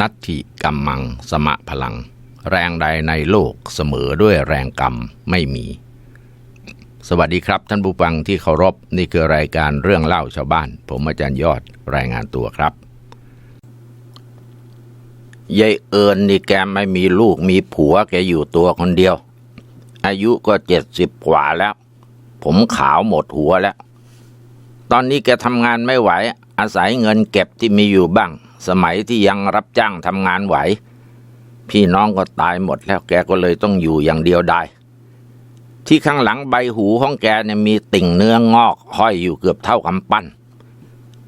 นัตถิกัมมังสมะพลัง แรงใดในโลกเสมอด้วยแรงกรรมไม่มี สวัสดีครับท่านผู้ฟังที่เคารพนี่คือรายการเรื่องเล่าชาวบ้าน ผมอาจารย์ยอดรายงานตัวครับยายเอิญนี่แกไม่มีลูกมีผัวแกอยู่ตัวคนเดียว อายุก็เจ็ดสิบกว่าแล้ว ผมขาวหมดหัวแล้ว ตอนนี้แกทำงานไม่ไหว อาศัยเงินเก็บที่มีอยู่บ้าง สมัยที่ยังรับจ้างทำงานไหว พี่น้องก็ตายหมดแล้วแกก็เลยต้องอยู่อย่างเดียวได้ ที่ข้างหลังใบหูของแกเนี่ยมีติ่งเนื้องอกห้อยอยู่เกือบเท่ากำปั้น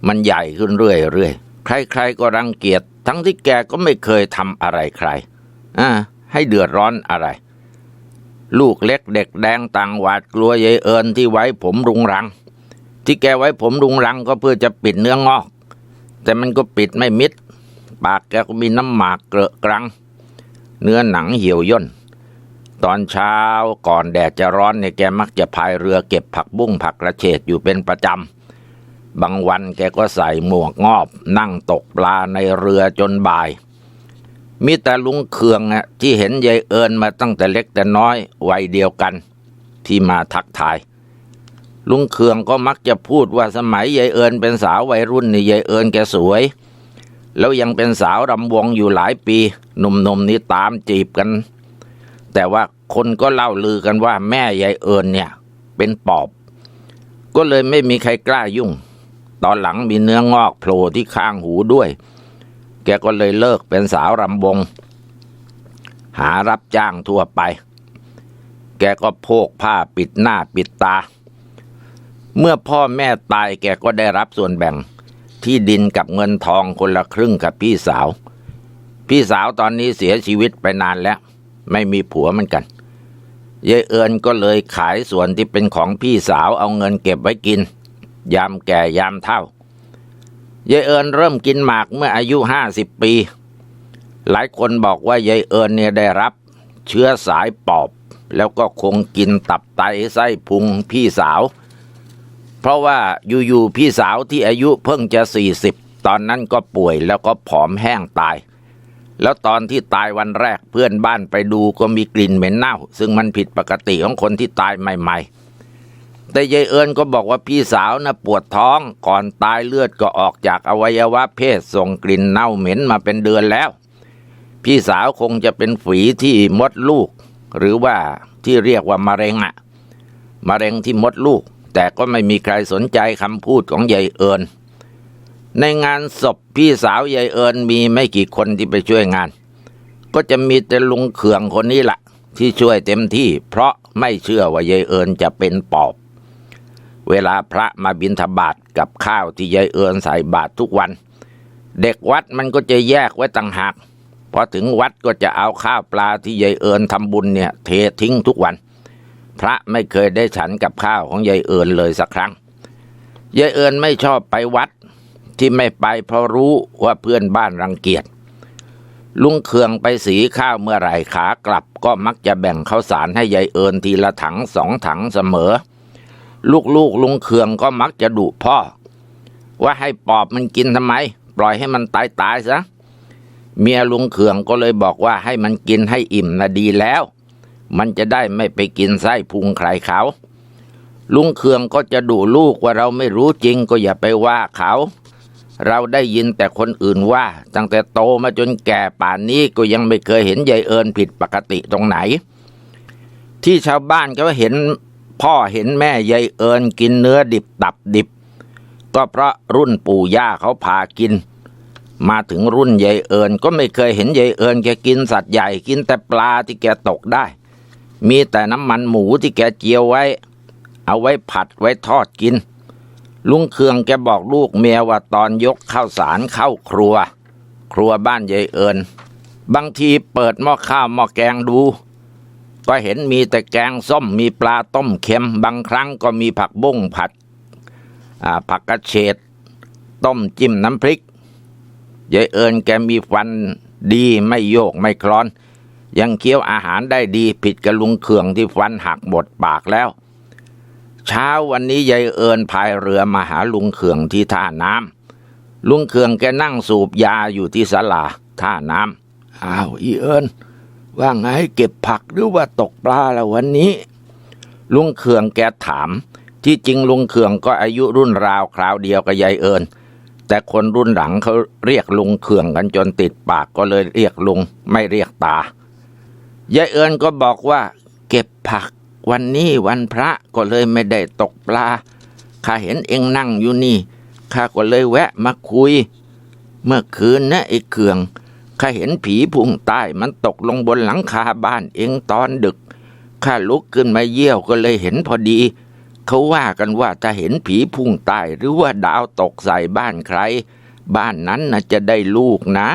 มันใหญ่ขึ้นเรื่อยๆ ใครๆก็รังเกียจทั้งที่แกก็ไม่เคยทำอะไรใครอ่าให้เดือดร้อนอะไร ลูกเล็กเด็กแดงต่างหวาดกลัวยายเอิญที่ไว้ผมรุงรัง ที่แกไว้ผมรุงรังก็เพื่อจะปิดเนื้องอก แต่มันก็ปิดไม่มิด ปากแกก็มีน้ำหมากเกลอะกรัง เนื้อหนังเหี่ยวย่น ตอนเช้าก่อนแดดจะร้อนเนี่ยแกมักจะพายเรือเก็บผักบุ้งผักกระเฉดอยู่เป็นประจำ บางวันแกก็ใส่หมวกงอบ นั่งตกปลาในเรือจนบ่าย มีแต่ลุงเคืองอะที่เห็นยายเอิญมาตั้งแต่เล็กแต่น้อยวัยเดียวกัน ที่มาทักทาย ลุงเคืองก็มักจะพูดว่าสมัยยายเอิญเป็นสาววัยรุ่นนี่ยายเอิญแกสวย แล้วยังเป็นสาวรำวงอยู่หลายปีหนุ่มๆนี่ตามจีบกัน แต่ว่าคนก็เล่าลือกันว่าแม่ยายเอิญเนี่ย เป็นปอบ ก็เลยไม่มีใครกล้ายุ่ง ตอนหลังมีเนื้องอกโผล่ที่ข้างหูด้วย แกก็เลยเลิกเป็นสาวรำวง หารับจ้างทั่วไป แกก็โพกผ้าปิดหน้าปิดตา เมื่อพ่อแม่ตายแกก็ได้รับส่วนแบ่ง ที่ดินกับเงินทองคนละครึ่งกับพี่สาว พี่สาวตอนนี้เสียชีวิตไปนานแล้ว ไม่มีผัวเหมือนกันยายเอิญก็เลยขายส่วนที่เป็นของพี่สาวเอาเงินเก็บไว้กิน ยามแก่ยามเท่ายายเอิญเริ่มกินหมากเมื่ออายุห้าสิบปี หลายคนบอกว่ายายเอิญเนี่ยได้รับ เชื้อสายปอบ แล้วก็คงกินตับไตไส้พุงพี่สาว เพราะว่าอยู่ๆพี่สาวที่อายุเพิ่งจะสี่สิบตอนนั้นก็ป่วยแล้วก็ผอมแห้งตาย แล้วตอนที่ตายวันแรกเพื่อนบ้านไปดูก็มีกลิ่นเหม็นเน่า ซึ่งมันผิดปกติของคนที่ตายใหม่ ๆ แต่ยายเอิญก็บอกว่าพี่สาวนะปวดท้องก่อนตายเลือดก็ออกจากอวัยวะเพศส่งกลิ่นเน่าเหม็นมาเป็นเดือนแล้ว พี่สาวคงจะเป็นฝีที่มดลูก หรือว่าที่เรียกว่ามะเร็งอะมะเร็งที่มดลูก แต่ก็ไม่มีใครสนใจคำพูดของยายเอิญในงานศพพี่สาวยายเอิญมีไม่กี่คนที่ไปช่วยงาน ก็จะมีแต่ลุงเขืองคนนี้ละที่ช่วยเต็มที่ เพราะไม่เชื่อว่ายายเอิญจะเป็นปอบ เวลาพระมาบิณฑบาตกับข้าวที่ยายเอิญใส่บาตรทุกวัน เด็กวัดมันก็จะแยกไว้ต่างหากพอถึงวัดก็จะเอาข้าวปลาที่ยายเอิญทำบุญเนี่ย เททิ้งทุกวัน พระไม่เคยได้ฉันกับข้าวของยายเอิญเลยสักครั้งยายเอิญไม่ชอบไปวัดที่ไม่ไปเพราะรู้ว่าเพื่อนบ้านรังเกียจลุงเคืองไปสีข้าวเมื่อไหร่ขากลับก็มักจะแบ่งข้าวสารให้ยายเอิญทีละถังสองถังเสมอ ลูกๆลุงเคืองก็มักจะดุพ่อ ว่าให้ปอบมันกินทำไม ปล่อยให้มันตายตายๆซะเมียลุงเคืองก็เลยบอกว่าให้มันกินให้อิ่มนะดีแล้ว มันจะได้ไม่ไปกินไส้พุงใครเขาลุงเคืองก็จะดุลูกว่าเราไม่รู้จริงก็อย่าไปว่าเขา เราได้ยินแต่คนอื่นว่า ตั้งแต่โตมาจนแก่ป่านนี้ก็ยังไม่เคยเห็นยายเอิญผิดปกติตรงไหน ที่ชาวบ้านก็เห็นพ่อเห็นแม่ยายเอิญกินเนื้อดิบตับดิบ ก็เพราะรุ่นปู่ย่าเขาพากิน มาถึงรุ่นยายเอิญก็ไม่เคยเห็นยายเอิญแกกินสัตว์ใหญ่กินแต่ปลาที่แกตกได้ มีแต่น้ำมันหมูที่แกเจียวไว้ เอาไว้ผัดไว้ทอดกิน ลุงเคืองแกบอกลูกเมียว่าตอนยกข้าวสารเข้าครัว ครัวบ้านยายเอิญบางทีเปิดหม้อข้าวหม้อแกงดู ก็เห็นมีแต่แกงส้มมีปลาต้มเค็ม บางครั้งก็มีผักบุ้งผัดผักกระเฉดต้มจิ้มน้ำพริกยายเอิญแกมีฟันดีไม่โยกไม่คลอน ยังเคี้ยวอาหารได้ดีผิดกับลุงเคืองที่ฟันหักหมดปากแล้ว เช้าวันนี้ยายเอิญพายเรือมาหาลุงเคืองที่ท่าน้ำลุงเคืองแกนั่งสูบยาอยู่ที่ศาลาท่าน้ำอ้าวอีเอิญว่าไงเก็บผักหรือว่าตกปลาละวันนี้ ลุงเขืองแกถาม ที่จริงลุงเขืองก็อายุรุ่นราวคราวเดียวกับยายเอิญแต่คนรุ่นหลังเขาเรียกลุงเขืองกันจนติดปากก็เลยเรียกลุงไม่เรียกตา ยายเอิญก็บอกว่า เก็บผัก วันนี้วันพระก็เลยไม่ได้ตกปลาข้าเห็นเองนั่งอยู่นี่ข้าก็เลยแวะมาคุย เมื่อคืนนะไอ้เขืองข้าเห็นผีพุ่งใต้มันตกลงบนหลังคาบ้านเองตอนดึกข้าลุกขึ้นมาเยี่ยวก็เลยเห็นพอดี เขาว่ากันว่าถ้าเห็นผีพุ่งใต้หรือว่าดาวตกใส่บ้านใคร บ้านนั้นน่ะจะได้ลูกนะ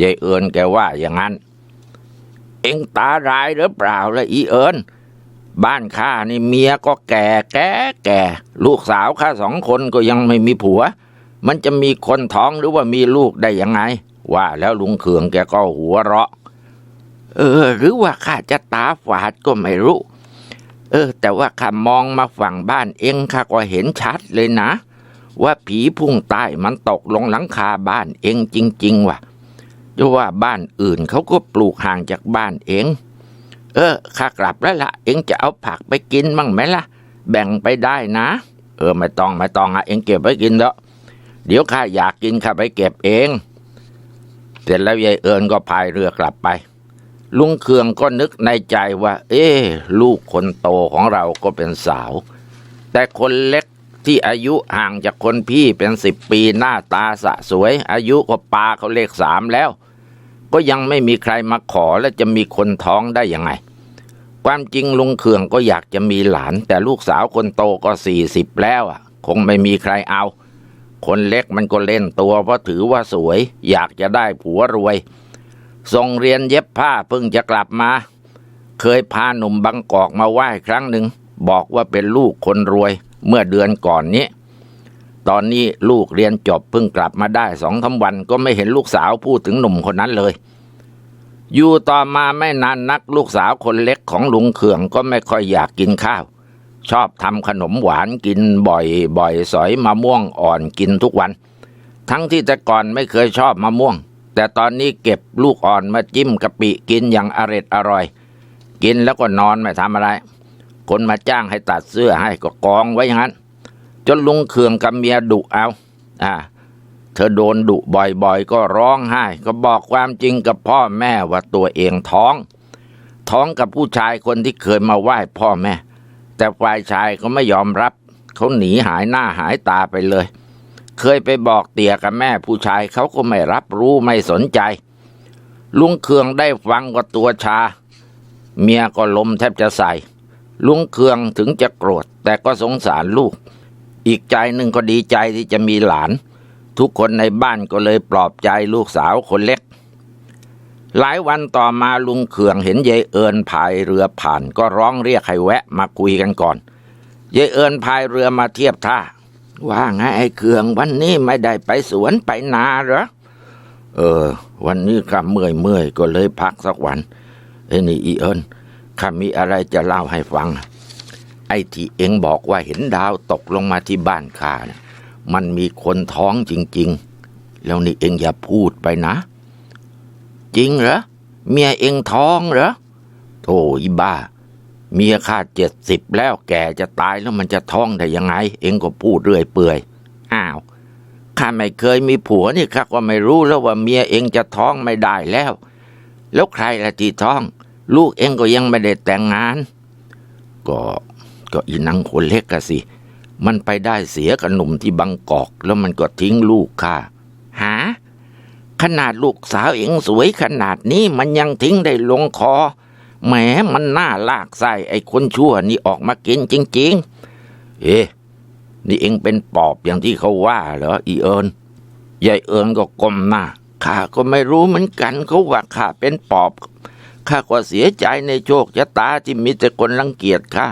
ยายเอิญแกว่าอย่างนั้น เอ็งตาร้ายหรือเปล่าละอีเอิญบ้านข้านี่เมียก็แก่แก่แก่ ลูกสาวข้าสองคนก็ยังไม่มีผัว มันจะมีคนท้องหรือว่ามีลูกได้ยังไง ว่าแล้วลุงเขืองแกก็หัวเราะ เออ หรือว่าข้าจะตาฝาดก็ไม่รู้ เออ แต่ว่าข้ามองมาฝั่งบ้านเองข้าก็เห็นชัดเลยนะ ว่าผีพุ่งใต้มันตกลงหลังคาบ้านเองจริง ๆ ว่ะ จะว่าบ้านอื่นเขาก็ปลูกห่างจากบ้านเอง เออข้ากลับแล้วละ่ะ เองจะเอาผักไปกินมั่งไหมล่ะ แบ่งไปได้นะ เออไม่ต้องไม่ต้องอะเองเก็บไว้กินแล้วเดี๋ยวข้าอยากกินข้าไปเก็บเอง เสร็จแล้วยายเอิญก็พายเรือกลับไป ลุงเคืองก็นึกในใจว่า เอ๊ะลูกคนโตของเราก็เป็นสาว แต่คนเล็ก ที่อายุห่างจากคนพี่เป็นสิบปีหน้าตาสะสวย อายุก็ปาเขาเลขสามแล้ว ก็ยังไม่มีใครมาขอและจะมีคนท้องได้ยังไง ความจริงลุงเคืองก็อยากจะมีหลาน แต่ลูกสาวคนโตก็สี่สิบแล้วอะ คงไม่มีใครเอา คนเล็กมันก็เล่นตัวเพราะถือว่าสวย อยากจะได้ผัวรวยส่งเรียนเย็บผ้าเพิ่งจะกลับมา เคยพาหนุ่มบางกอกมาไหว้ครั้งหนึ่งบอกว่าเป็นลูกคนรวย เมื่อเดือนก่อนนี้ ตอนนี้ลูกเรียนจบเพิ่งกลับมาได้สองสาวันก็ไม่เห็นลูกสาวพูดถึงหนุ่มคนนั้นเลย อยู่ต่อมาไม่นานนักลูกสาวคนเล็กของลุงเขืองก็ไม่ค่อยอยากกินข้าว ชอบทำขนมหวานกินบ่อยบ่อยสอยมะม่วงอ่อนกินทุกวัน ทั้งที่แต่ก่อนไม่เคยชอบมะม่วง แต่ตอนนี้เก็บลูกอ่อนมาจิ้มกะปิกินอย่างอร็ดอร่อย กินแล้วก็นอนไม่ทำอะไร คนมาจ้างให้ตัดเสื้อให้ก็กองไว้อย่างนั้น จนลุงเคืองกับเมียดุเอา อ่า เธอโดนดุบ่อยๆ ก็ร้องไห้ ก็บอกความจริงกับพ่อแม่ว่าตัวเองท้อง ท้องกับผู้ชายคนที่เคยมาไหว้พ่อแม่ แต่ฝ่ายชายเขาไม่ยอมรับ เขาหนีหายหน้าหายตาไปเลย เคยไปบอกเตี่ยกับแม่ผู้ชายเขาก็ไม่รับรู้ไม่สนใจ ลุงเคืองได้ฟังก็ตัวชา เมียก็ลมแทบจะใส่ ลุงเคืองถึงจะโกรธ แต่ก็สงสารลูก อีกใจหนึ่งก็ดีใจที่จะมีหลาน ทุกคนในบ้านก็เลยปลอบใจลูกสาวคนเล็ก หลายวันต่อมาลุงเคืองเห็นยายเอิญพายเรือผ่านก็ร้องเรียกให้แวะมาคุยกันก่อนยายเอิญพายเรือมาเทียบท่า ว่าไงไอ้เคืองวันนี้ไม่ได้ไปสวนไปนาเหรอเออ วันนี้ข้าเมื่อยเมื่อยก็เลยพักสักวันไอ้นี่อีเอิญ ข้ามีอะไรจะเล่าให้ฟัง ไอ้ที่เอ็งบอกว่าเห็นดาวตกลงมาที่บ้านข้านะมันมีคนท้องจริง ๆ แล้วนี่เอ็งอย่าพูดไปนะ จริงเหรอ เมียเอ็งท้องเหรอโธ่อีบ้า เมียข้าเจ็ดสิบแล้วแก่จะตายแล้วมันจะท้องได้ยังไง เอ็งก็พูดเรื่อยเปื่อย อ้าวข้าไม่เคยมีผัวนี่ข้าก็ไม่รู้แล้วว่าเมียเองจะท้องไม่ได้แล้ว แล้วใครละที่ท้อง ลูกเองก็ยังไม่ได้แต่งงาน ก็ก็อีนังคนเล็กกะสิ มันไปได้เสียกับหนุ่มที่บางกอก แล้วมันก็ทิ้งลูกข้าหาขนาดลูกสาวเองสวยขนาดนี้มันยังทิ้งได้ลงคอแหมมันน่าลากไส้ไอ้คนชั่วนี่ออกมากินจริง ๆ เอ๊ะนี่เองเป็นปอบอย่างที่เขาว่าเหรออีเอิญยายเอิญก็ก้มหน้าข้าก็ไม่รู้เหมือนกันเขาว่าข้าเป็นปอบ ข้าก็เสียใจในโชคชะตาที่มีแต่คนรังเกียจข้า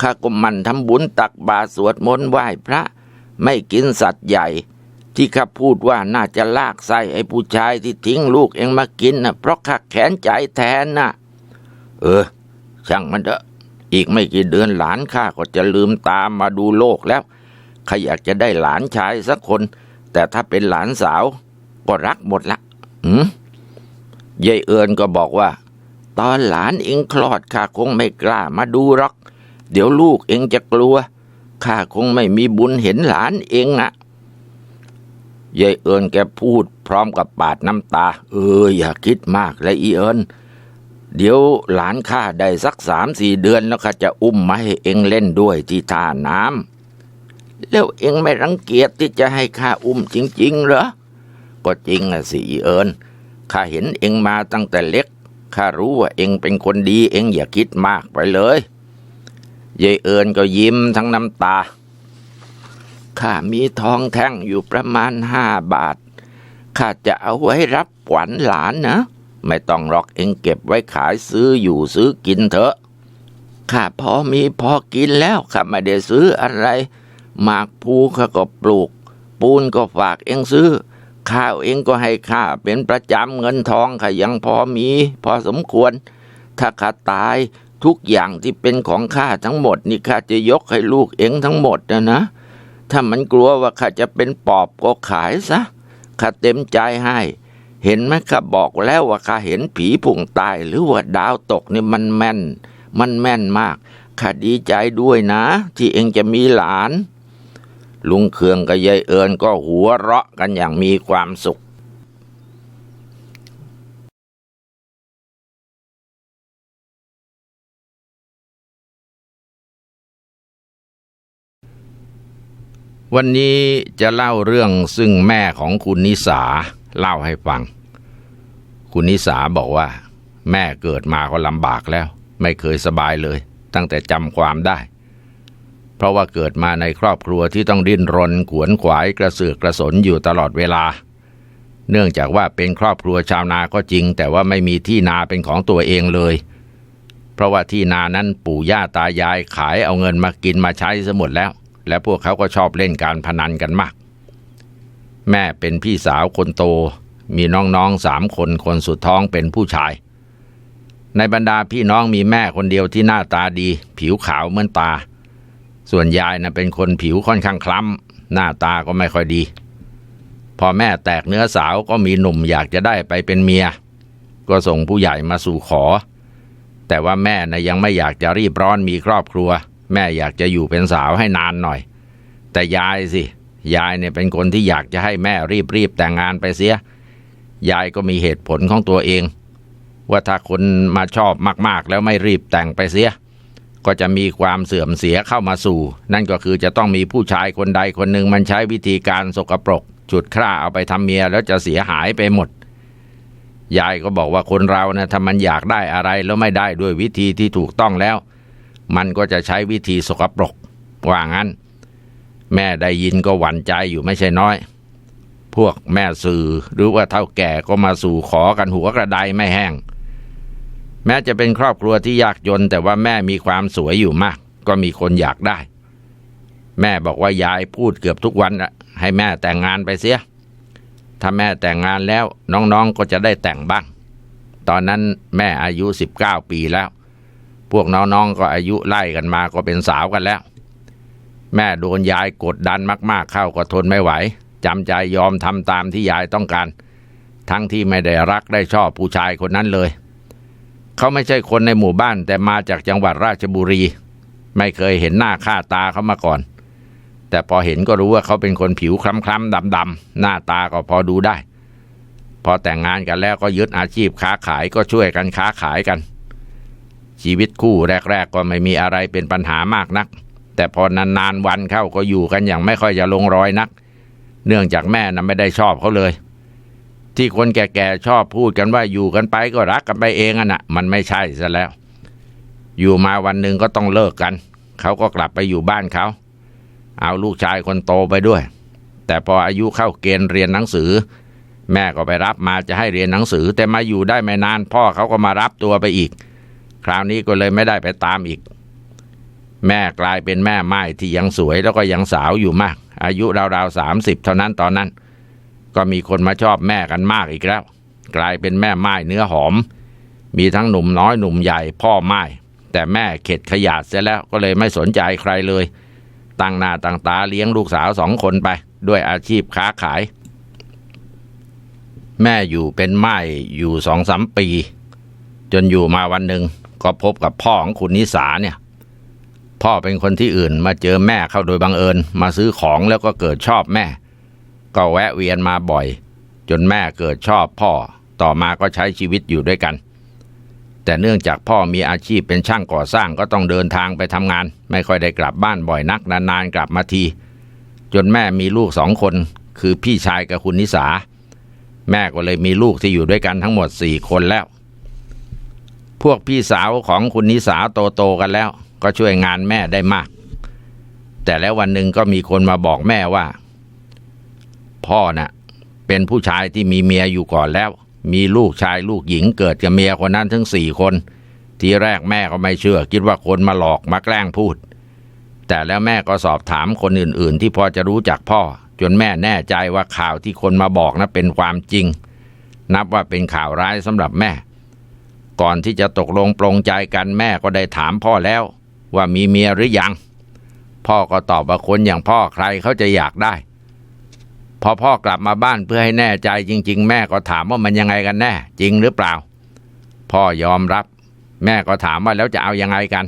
ข้าก็มันทำบุญตักบาตรสวดมนต์ไหว้พระ ไม่กินสัตว์ใหญ่ ที่ข้าพูดว่าน่าจะลากไส้ไอ้ผู้ชายที่ทิ้งลูกเองมากินนะเพราะข้าแขนใจแทนน่ะ เออ ช่างมันเถอะ อีกไม่กี่เดือนหลานข้าก็จะลืมตามมาดูโลกแล้วข้าอยากจะได้หลานชายสักคน แต่ถ้าเป็นหลานสาว ก็รักหมดละอืมยายเอิญก็บอกว่า ตอนหลานเองคลอดข้าคงไม่กล้ามาดูหรอก เดี๋ยวลูกเองจะกลัวข้าคงไม่มีบุญเห็นหลานเองนะยายเอิญแกพูดพร้อมกับปาดน้ำตา เออ อย่าคิดมากเลยอีเอิญเดี๋ยวหลานข้าได้สักสามสี่เดือนแล้วข้าจะอุ้มมาให้เองเล่นด้วยที่ท่าน้ำแล้วเองไม่รังเกียจที่จะให้ข้าอุ้มจริง ๆ เหรอ ก็จริงอะสิอีเอิญข้าเห็นเองมาตั้งแต่เล็ก ข้ารู้ว่าเองเป็นคนดี เองอย่าคิดมากไปเลยยายเอิญก็ยิ้มทั้งน้ำตา ข้ามีทองแท่งอยู่ประมาณห้าบาท ข้าจะเอาไว้รับขวัญหลานนะ ไม่ต้องหรอกเองเก็บไว้ขายซื้ออยู่ซื้อกินเถอะ ข้าพอมีพอกินแล้วข้าไม่ได้ซื้ออะไร หมากภูข้าก็ปลูก ปูนก็ฝากเองซื้อ ข้าวเองก็ให้ข้าเป็นประจำเงินทองข้ายังพอมี พอสมควร ถ้าข้าตายทุกอย่างที่เป็นของข้าทั้งหมด นี่ข้าจะยกให้ลูกเองทั้งหมดนะนะ ถ้ามันกลัวว่าข้าจะเป็นปอบก็ขายซะข้าเต็มใจให้ เห็นไหมข้าบอกแล้วว่าข้าเห็นผีผุ่งตายหรือว่าดาวตกนี่มันแม่น มันแม่นมากข้าดีใจด้วยนะ ที่เองจะมีหลาน ลุงเคืองกับยายเอิญก็หัวเราะกันอย่างมีความสุข วันนี้จะเล่าเรื่องซึ่งแม่ของคุณนิสาเล่าให้ฟัง คุณนิสาบอกว่า แม่เกิดมาก็ลำบากแล้ว ไม่เคยสบายเลย ตั้งแต่จำความได้ เพราะว่าเกิดมาในครอบครัวที่ต้องดิ้นรนขวนขวายกระเสือกกระสนอยู่ตลอดเวลา เนื่องจากว่าเป็นครอบครัวชาวนาก็จริง แต่ว่าไม่มีที่นาเป็นของตัวเองเลย เพราะว่าที่นานั้นปู่ย่าตายายขายเอาเงินมากินมาใช้ซะหมดแล้ว และพวกเขาก็ชอบเล่นการพนันกันมาก แม่เป็นพี่สาวคนโต มีน้องๆสามคนคนสุดท้องเป็นผู้ชาย ในบรรดาพี่น้องมีแม่คนเดียวที่หน้าตาดี ผิวขาวเหมือนตา ส่วนยายนะเป็นคนผิวค่อนข้างคล้ำหน้าตาก็ไม่ค่อยดี พอแม่แตกเนื้อสาวก็มีหนุ่มอยากจะได้ไปเป็นเมีย ก็ส่งผู้ใหญ่มาสู่ขอ แต่ว่าแม่นะยังไม่อยากจะรีบร้อนมีครอบครัว แม่อยากจะอยู่เป็นสาวให้นานหน่อย แต่ยายสิ ยายเนี่ยเป็นคนที่อยากจะให้แม่รีบรีบแต่งงานไปเสีย ยายก็มีเหตุผลของตัวเอง ว่าถ้าคนมาชอบมากๆ แล้วไม่รีบแต่งไปเสีย ก็จะมีความเสื่อมเสียเข้ามาสู่ นั่นก็คือจะต้องมีผู้ชายคนใดคนหนึ่งมันใช้วิธีการสกปรกฉุดคร่าเอาไปทำเมียแล้วจะเสียหายไปหมด ยายก็บอกว่าคนเรานะถ้ามันอยากได้อะไรแล้วไม่ได้ด้วยวิธีที่ถูกต้องแล้ว มันก็จะใช้วิธีสกปรก ว่างั้น แม่ได้ยินก็หวั่นใจอยู่ไม่ใช่น้อย พวกแม่สื่อหรือว่าเท่าแก่ก็มาสู่ขอกันหัวกระไดไม่แห้ง แม้จะเป็นครอบครัวที่ยากจน แต่ว่าแม่มีความสวยอยู่มาก ก็มีคนอยากได้ แม่บอกว่ายายพูดเกือบทุกวันอะให้แม่แต่งงานไปเสีย ถ้าแม่แต่งงานแล้วน้องๆก็จะได้แต่งบ้าง ตอนนั้นแม่อายุ 19 ปีแล้ว พวกน้องๆก็อายุไล่กันมาก็เป็นสาวกันแล้ว แม่โดนยายกดดันมาก ๆ เข้าก็ทนไม่ไหวจำใจยอมทำตามที่ยายต้องการ ทั้งที่ไม่ได้รักได้ชอบผู้ชายคนนั้นเลย เขาไม่ใช่คนในหมู่บ้าน แต่มาจากจังหวัดราชบุรี ไม่เคยเห็นหน้าค่าตาเขามาก่อน แต่พอเห็นก็รู้ว่าเขาเป็นคนผิวคล้ำๆดำๆหน้าตาก็พอดูได้ พอแต่งงานกันแล้วก็ยึดอาชีพค้าขายก็ช่วยกันค้าขายกัน ชีวิตคู่แรก ๆ ก็ไม่มีอะไรเป็นปัญหามากนัก แต่พอนานๆวันเข้าก็อยู่กันอย่างไม่ค่อยจะลงรอยนัก เนื่องจากแม่น่ะไม่ได้ชอบเขาเลย ที่คนแก่ๆชอบพูดกันว่าอยู่กันไปก็รักกันไปเองอะนะมันไม่ใช่ซะแล้ว อยู่มาวันหนึ่งก็ต้องเลิกกัน เขาก็กลับไปอยู่บ้านเขา เอาลูกชายคนโตไปด้วย แต่พออายุเข้าเกณฑ์เรียนหนังสือ แม่ก็ไปรับมาจะให้เรียนหนังสือ แต่มาอยู่ได้ไม่นาน พ่อเขาก็มารับตัวไปอีก คราวนี้ก็เลยไม่ได้ไปตามอีก แม่กลายเป็นแม่ไม้ที่ยังสวยแล้วก็ยังสาวอยู่มาก อายุราวๆสามสิบเท่านั้นตอนนั้น ก็มีคนมาชอบแม่กันมากอีกแล้ว กลายเป็นแม่ไม้เนื้อหอม มีทั้งหนุ่มน้อยหนุ่มใหญ่พ่อไม้แต่แม่เข็ดขยาดเสียแล้วก็เลยไม่สนใจใครเลย ตั้งหน้าตั้งตาเลี้ยงลูกสาวสองคนไป ด้วยอาชีพค้าขาย แม่อยู่เป็นไม้อยู่สองสามปี จนอยู่มาวันหนึ่งก็พบกับพ่อของคุณนิสาเนี่ยพ่อเป็นคนที่อื่นมาเจอแม่เข้าโดยบังเอิญ มาซื้อของแล้วก็เกิดชอบแม่ ก็แวะเวียนมาบ่อย จนแม่เกิดชอบพ่อต่อมาก็ใช้ชีวิตอยู่ด้วยกัน แต่เนื่องจากพ่อมีอาชีพเป็นช่างก่อสร้างก็ต้องเดินทางไปทำงาน ไม่ค่อยได้กลับบ้านบ่อยนักนานๆกลับมาที จนแม่มีลูกสองคน คือพี่ชายกับคุณนิสา แม่ก็เลยมีลูกที่อยู่ด้วยกันทั้งหมดสี่คนแล้ว พวกพี่สาวของคุณนิสาโตๆกันแล้ว ก็ช่วยงานแม่ได้มาก แต่แล้ววันหนึ่งก็มีคนมาบอกแม่ว่า พ่อน่ะเป็นผู้ชายที่มีเมียอยู่ก่อนแล้ว มีลูกชายลูกหญิงเกิดกับเมียคนนั้นทั้งสี่คน ทีแรกแม่ก็ไม่เชื่อ คิดว่าคนมาหลอกมาแกล้งพูด แต่แล้วแม่ก็สอบถามคนอื่น ๆ ที่พอจะรู้จักพ่อ จนแม่แน่ใจว่าข่าวที่คนมาบอกนะเป็นความจริง นับว่าเป็นข่าวร้ายสำหรับแม่ ก่อนที่จะตกลงปรงใจกันแม่ก็ได้ถามพ่อแล้ว ว่ามีเมียหรือยัง พ่อก็ตอบว่าคนอย่างพ่อใครเขาจะอยากได้ พอพ่อกลับมาบ้านเพื่อให้แน่ใจจริง ๆ แม่ก็ถามว่ามันยังไงกันแน่ จริงหรือเปล่า พ่อยอมรับ แม่ก็ถามว่าแล้วจะเอายังไงกัน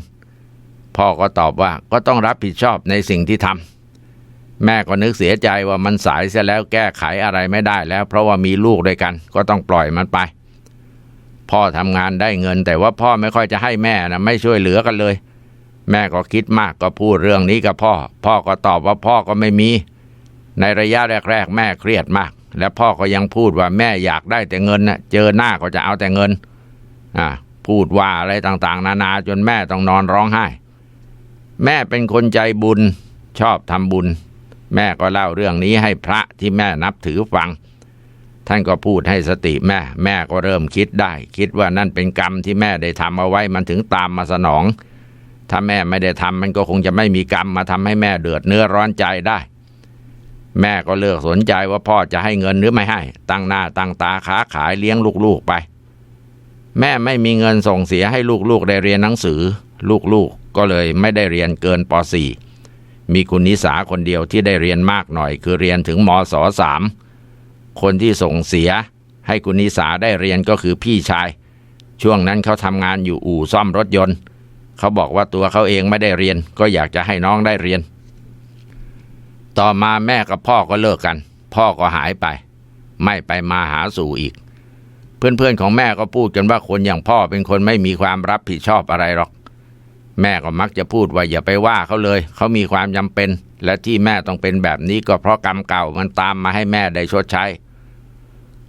พ่อก็ตอบว่าก็ต้องรับผิดชอบในสิ่งที่ทำแม่ก็นึกเสียใจว่ามันสายเสียแล้วแก้ไขอะไรไม่ได้แล้ว เพราะว่ามีลูกด้วยกัน ก็ต้องปล่อยมันไป พ่อทำงานได้เงิน แต่ว่าพ่อไม่ค่อยจะให้แม่นะไม่ช่วยเหลือกันเลย แม่ก็คิดมากก็พูดเรื่องนี้กับพ่อ พ่อก็ตอบว่าพ่อก็ไม่มี ในระยะแรก ๆ แม่เครียดมาก และพ่อก็ยังพูดว่าแม่อยากได้แต่เงินนะ่ะเจอหน้าก็จะเอาแต่เงินอ่าพูดว่าอะไรต่างๆ นานาจนแม่ต้องนอนร้องไห้ แม่เป็นคนใจบุญชอบทำบุญ แม่ก็เล่าเรื่องนี้ให้พระที่แม่นับถือฟัง ท่านก็พูดให้สติแม่ แม่ก็เริ่มคิดได้ คิดว่านั่นเป็นกรรมที่แม่ได้ทำเอาไว้มันถึงตามมาสนอง ถ้าแม่ไม่ได้ทำมันก็คงจะไม่มีกรรมมาทำให้แม่เดือดเนื้อร้อนใจได้ แม่ก็เลือกสนใจว่าพ่อจะให้เงินหรือไม่ให้ ตั้งหน้าตั้งตาค้าขายเลี้ยงลูกๆไป แม่ไม่มีเงินส่งเสียให้ลูกๆได้เรียนหนังสือ ลูกๆก็เลยไม่ได้เรียนเกินป .4 มีคุณนิสาคนเดียวที่ได้เรียนมากหน่อย คือเรียนถึงมศสามคนที่ส่งเสียให้คุณนิสาได้เรียนก็คือพี่ชาย ช่วงนั้นเขาทำงานอยู่อู่ซ่อมรถยนต์ เขาบอกว่าตัวเขาเองไม่ได้เรียน ก็อยากจะให้น้องได้เรียน ต่อมาแม่กับพ่อก็เลิกกัน พ่อก็หายไป ไม่ไปมาหาสู่อีก เพื่อนๆของแม่ก็พูดกันว่าคนอย่างพ่อเป็นคนไม่มีความรับผิดชอบอะไรหรอก แม่ก็มักจะพูดว่าอย่าไปว่าเขาเลย เขามีความจำเป็น และที่แม่ต้องเป็นแบบนี้ก็เพราะกรรมเก่ามันตามมาให้แม่ได้ชดใช้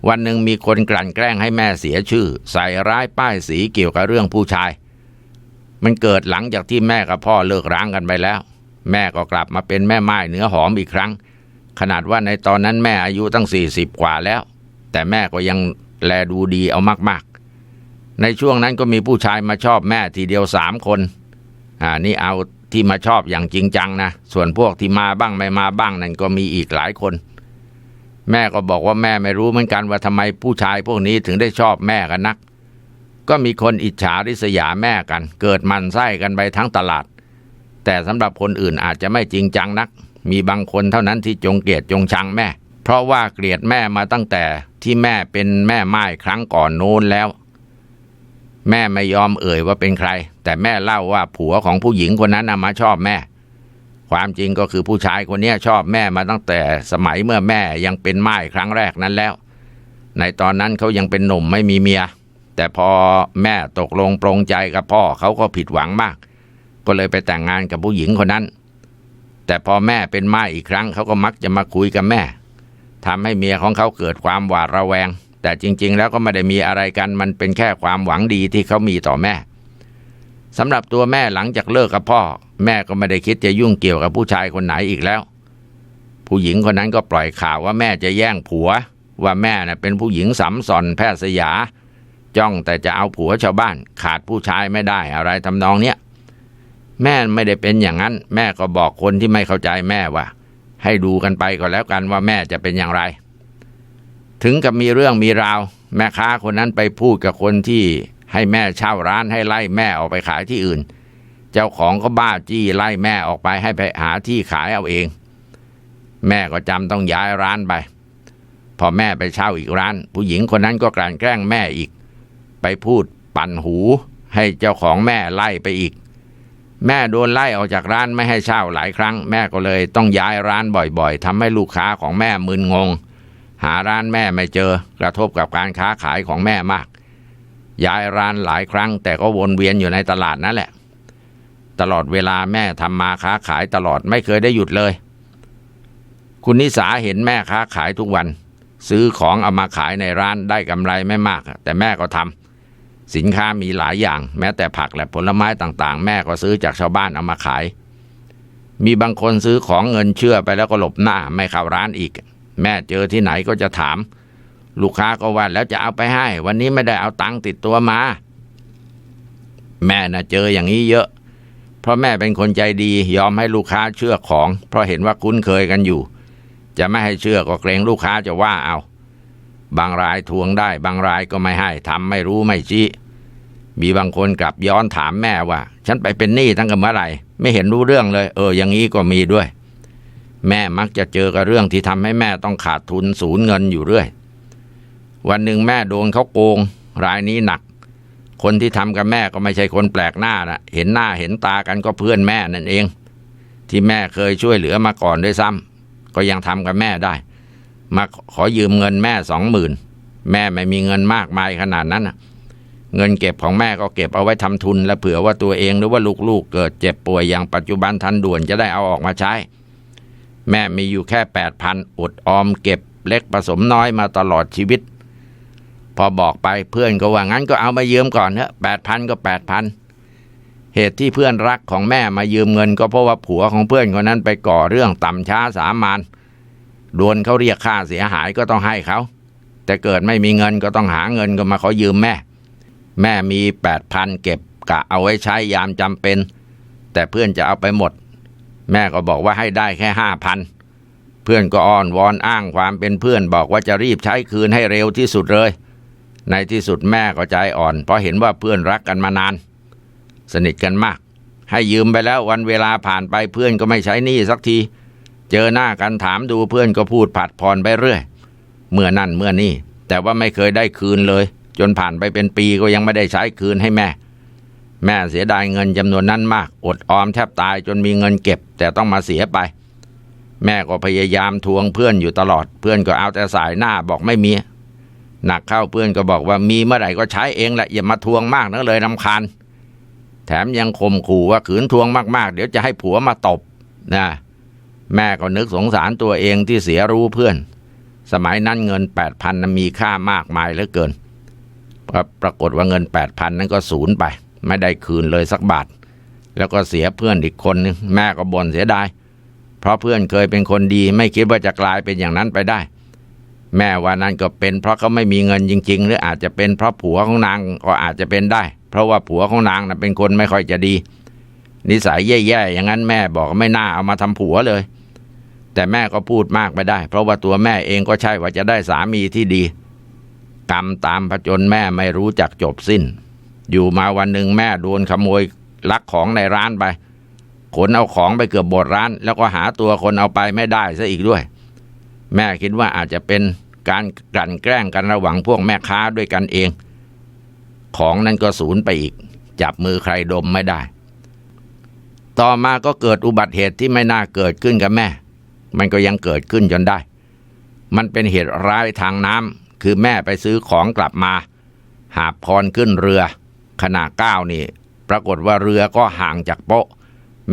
วันหนึ่งมีคนกลั่นแกล้งให้แม่เสียชื่อ ใส่ร้ายป้ายสีเกี่ยวกับเรื่องผู้ชาย มันเกิดหลังจากที่แม่กับพ่อเลิกร้างกันไปแล้ว แม่ก็กลับมาเป็นแม่ไม้เนื้อหอมอีกครั้ง ขนาดว่าในตอนนั้นแม่อายุตั้งสี่สิบกว่าแล้ว แต่แม่ก็ยังแลดูดีเอามากๆ ในช่วงนั้นก็มีผู้ชายมาชอบแม่ทีเดียวสามคนอ่านี่เอาที่มาชอบอย่างจริงจังนะส่วนพวกที่มาบ้างไม่มาบ้างนั่นก็มีอีกหลายคน แม่ก็บอกว่าแม่ไม่รู้เหมือนกันว่าทำไมผู้ชายพวกนี้ถึงได้ชอบแม่กันนัก ก็มีคนอิจฉาริษยาแม่กัน เกิดมันไส้กันไปทั้งตลาด แต่สำหรับคนอื่นอาจจะไม่จริงจังนัก มีบางคนเท่านั้นที่จงเกลียดจงชังแม่ เพราะว่าเกลียดแม่มาตั้งแต่ที่แม่เป็นแม่ไม้ครั้งก่อนโน้นแล้ว แม่ไม่ยอมเอ่ยว่าเป็นใคร แต่แม่เล่าว่าผัวของผู้หญิงคนนั้นนมาชอบแม่ ความจริงก็คือผู้ชายคนนี้ชอบแม่มาตั้งแต่สมัยเมื่อแม่ยังเป็นไม้ครั้งแรกนั้นแล้ว ในตอนนั้นเขายังเป็นหนุ่มไม่มีเมีย แต่พอแม่ตกลงปรงใจกับพ่อเขาก็ผิดหวังมาก ก็เลยไปแต่งงานกับผู้หญิงคนนั้น แต่พอแม่เป็นไม้อีกครั้งเขาก็มักจะมาคุยกับแม่ทำให้เมียของเขาเกิดความหวาดระแวง แต่จริง ๆ แล้วก็ไม่ได้มีอะไรกัน มันเป็นแค่ความหวังดีที่เขามีต่อแม่สำหรับตัวแม่หลังจากเลิกกับพ่อ แม่ก็ไม่ได้คิดจะยุ่งเกี่ยวกับผู้ชายคนไหนอีกแล้ว ผู้หญิงคนนั้นก็ปล่อยข่าวว่าแม่จะแย่งผัว ว่าแม่น่ะเป็นผู้หญิงสำสอนแพทย์สยา จ้องแต่จะเอาผัวชาวบ้าน ขาดผู้ชายไม่ได้อะไรทำนองเนี้ย แม่ไม่ได้เป็นอย่างนั้น แม่ก็บอกคนที่ไม่เข้าใจแม่ว่า ให้ดูกันไปก็แล้วกันว่าแม่จะเป็นอย่างไร ถึงกับมีเรื่องมีราว แม่ค้าคนนั้นไปพูดกับคนที่ให้แม่เช่าร้านให้ไล่แม่ออกไปขายที่อื่น เจ้าของก็บ้าจี้ไล่แม่ออกไปให้ไปหาที่ขายเอาเอง แม่ก็จำต้องย้ายร้านไป พอแม่ไปเช่าอีกร้าน ผู้หญิงคนนั้นก็กลั่นแกล้งแม่อีก ไปพูดปั่นหูให้เจ้าของแม่ไล่ไปอีก แม่โดนไล่ออกจากร้านไม่ให้เช่าหลายครั้ง แม่ก็เลยต้องย้ายร้านบ่อยๆทำให้ลูกค้าของแม่มึนงง หาร้านแม่ไม่เจอ กระทบกับการค้าขายของแม่มาก ย้ายร้านหลายครั้ง แต่ก็วนเวียนอยู่ในตลาดนั่นแหละ ตลอดเวลาแม่ทำมาค้าขายตลอดไม่เคยได้หยุดเลย คุณนิสาเห็นแม่ค้าขายทุกวัน ซื้อของเอามาขายในร้านได้กำไรไม่มาก แต่แม่ก็ทำ สินค้ามีหลายอย่าง แม้แต่ผักและผลไม้ต่างๆ แม่ก็ซื้อจากชาวบ้านเอามาขาย มีบางคนซื้อของเงินเชื่อไปแล้วก็หลบหน้าไม่เข้าร้านอีก แม่เจอที่ไหนก็จะถาม ลูกค้าก็ว่าแล้วจะเอาไปให้ วันนี้ไม่ได้เอาตังค์ติดตัวมา แม่น่ะเจออย่างนี้เยอะ เพราะแม่เป็นคนใจดียอมให้ลูกค้าเชื่อของ เพราะเห็นว่าคุ้นเคยกันอยู่ จะไม่ให้เชื่อก็เกรงลูกค้าจะว่าเอา บางรายทวงได้ บางรายก็ไม่ให้ทำไม่รู้ไม่ชี้มีบางคนกลับย้อนถามแม่ว่า ฉันไปเป็นหนี้ตั้งแต่เมื่อไหร่ไม่เห็นรู้เรื่องเลย เอออย่างนี้ก็มีด้วย แม่มักจะเจอกับเรื่องที่ทำให้แม่ต้องขาดทุนสูญเงินอยู่เรื่อย วันหนึ่งแม่โดนเขาโกง รายนี้หนัก คนที่ทำกับแม่ก็ไม่ใช่คนแปลกหน้านะเห็นหน้าเห็นตากันก็เพื่อนแม่นั่นเอง ที่แม่เคยช่วยเหลือมาก่อนด้วยซ้ำก็ยังทำกับแม่ได้ มาขอยืมเงินแม่สองหมื่นแม่ไม่มีเงินมากมายขนาดนั้นเงินเก็บของแม่ก็เก็บเอาไว้ทำทุน และเผื่อว่าตัวเองหรือว่าลูกๆ เกิดเจ็บป่วยอย่างปัจจุบันทันด่วนจะได้เอาออกมาใช้ แม่มีอยู่แค่แปดพันอดออมเก็บเล็กผสมน้อยมาตลอดชีวิต พอบอกไปเพื่อนก็ว่างั้นก็เอามายืมก่อนเถอะแปดพันก็แปดพันเหตุที่เพื่อนรักของแม่มายืมเงิน ก็เพราะว่าผัวของเพื่อนคนนั้นไปก่อเรื่องต่ำช้าสามาน โดนเขาเรียกค่าเสียหายก็ต้องให้เขา แต่เกิดไม่มีเงินก็ต้องหาเงินก็มาขอยืมแม่ แม่มีแปดพันเก็บกะเอาไว้ใช้ยามจำเป็น แต่เพื่อนจะเอาไปหมด แม่ก็บอกว่าให้ได้แค่ห้าพันเพื่อนก็อ้อนวอนอ้างความเป็นเพื่อนบอกว่าจะรีบใช้คืนให้เร็วที่สุดเลย ในที่สุดแม่ก็ใจอ่อน เพราะเห็นว่าเพื่อนรักกันมานาน สนิทกันมาก ให้ยืมไปแล้ววันเวลาผ่านไปเพื่อนก็ไม่ใช้หนี้สักที เจอหน้ากันถามดูเพื่อนก็พูดผัดผ่อนไปเรื่อย เมื่อนั่นเมื่อนี่ แต่ว่าไม่เคยได้คืนเลย จนผ่านไปเป็นปีก็ยังไม่ได้ใช้คืนให้แม่ แม่เสียดายเงินจำนวนนั้นมาก อดออมแทบตายจนมีเงินเก็บ แต่ต้องมาเสียไป แม่ก็พยายามทวงเพื่อนอยู่ตลอด เพื่อนก็เอาแต่สายหน้าบอกไม่มีหนักเข้าเพื่อนก็บอกว่ามีเมื่อไหร่ก็ใช้เองแหละอย่ามาทวงมากนักเลยรำคาญแถมยังข่มขู่ว่าขืนทวงมากๆ เดี๋ยวจะให้ผัวมาตบนะ แม่ก็นึกสงสารตัวเองที่เสียรู้เพื่อน สมัยนั้นเงินแปดพันมีค่ามากมายเหลือเกินปรากฏว่าเงินแปดพันนั้นก็สูญไป ไม่ได้คืนเลยสักบาท แล้วก็เสียเพื่อนอีกคนนึงแม่ก็บ่นเสียดายเพราะเพื่อนเคยเป็นคนดี ไม่คิดว่าจะกลายเป็นอย่างนั้นไปได้ แม่ว่านั่นก็เป็น เพราะเขาไม่มีเงินจริง ๆ หรืออาจจะเป็นเพราะผัวของนางก็อาจจะเป็นได้ เพราะว่าผัวของนางนะเป็นคนไม่ค่อยจะดี นิสัยแย่ๆอย่างนั้นแม่บอกไม่น่าเอามาทำผัวเลย แต่แม่ก็พูดมากไม่ได้ เพราะว่าตัวแม่เองก็ใช่ว่าจะได้สามีที่ดี กรรมตามผจญแม่ไม่รู้จักจบสิ้น อยู่มาวันหนึ่งแม่โดนขโมยลักของในร้านไปขนเอาของไปเกือบบดร้าน แล้วก็หาตัวคนเอาไปไม่ได้ซะอีกด้วย แม่คิดว่าอาจจะเป็นการกลั่นแกล้งกันระหว่างพวกแม่ค้าด้วยกันเอง ของนั้นก็สูญไปอีก จับมือใครดมไม่ได้ ต่อมาก็เกิดอุบัติเหตุที่ไม่น่าเกิดขึ้นกับแม่ มันก็ยังเกิดขึ้นจนได้ มันเป็นเหตุร้ายทางน้ำคือแม่ไปซื้อของกลับมา หาพรขึ้นเรือ ขณะก้าวนี่ ปรากฏว่าเรือก็ห่างจากโป๊ะ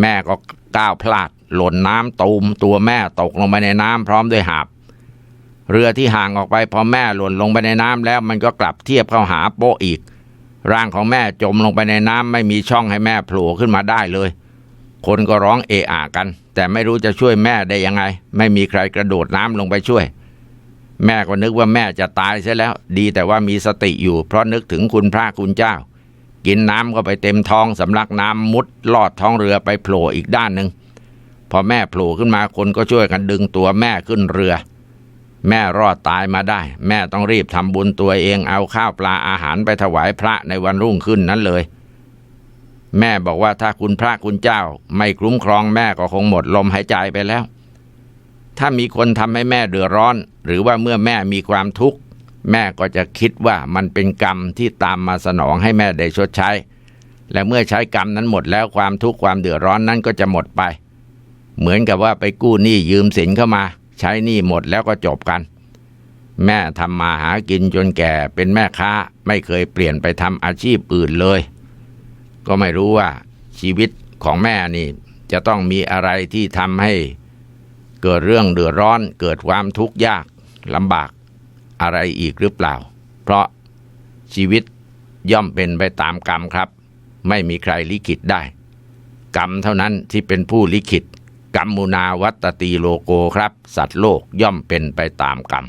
แม่ก็ก้าวพลาด หล่นน้ำตูมตัวแม่ตกลงไปในน้ำพร้อมด้วยหาบ เรือที่ห่างออกไปพอแม่หล่นลงไปในน้ำแล้วมันก็กลับเทียบเข้าหาโป๊ะอีก ร่างของแม่จมลงไปในน้ำไม่มีช่องให้แม่โผล่ขึ้นมาได้เลย คนก็ร้องเออะกัน แต่ไม่รู้จะช่วยแม่ได้ยังไง ไม่มีใครกระโดดน้ำลงไปช่วย แม่ก็นึกว่าแม่จะตายเสียแล้ว ดีแต่ว่ามีสติอยู่ เพราะนึกถึงคุณพระคุณเจ้า กินน้ำก็ไปเต็มท้องสำลักน้ำมุดลอดท้องเรือไปโผล่อีกด้านหนึ่งพอแม่โผล่ขึ้นมาคนก็ช่วยกันดึงตัวแม่ขึ้นเรือ แม่รอดตายมาได้ แม่ต้องรีบทำบุญตัวเองเอาข้าวปลาอาหารไปถวายพระในวันรุ่งขึ้นนั้นเลย แม่บอกว่าถ้าคุณพระคุณเจ้า ไม่คุ้มครองแม่ก็คงหมดลมหายใจไปแล้ว ถ้ามีคนทำให้แม่เดือดร้อน หรือว่าเมื่อแม่มีความทุกข์ แม่ก็จะคิดว่ามันเป็นกรรมที่ตามมาสนองให้แม่ได้ชดใช้ และเมื่อใช้กรรมนั้นหมดแล้วความทุกข์ความเดือดร้อนนั้นก็จะหมดไป เหมือนกับว่าไปกู้หนี้ยืมสินเข้ามา ใช้หนี้หมดแล้วก็จบกัน แม่ทำมาหากินจนแก่เป็นแม่ค้าไม่เคยเปลี่ยนไปทำอาชีพอื่นเลย ก็ไม่รู้ว่าชีวิตของแม่นี่ จะต้องมีอะไรที่ทำให้เกิดเรื่องเดือดร้อน เกิดความทุกข์ยากลำบากอะไรอีกหรือเปล่า เพราะชีวิตย่อมเป็นไปตามกรรมครับ ไม่มีใครลิขิตได้ กรรมเท่านั้นที่เป็นผู้ลิขิตกรรมมุนาวัตตีโลโกครับ สัตว์โลกย่อมเป็นไปตามกรรม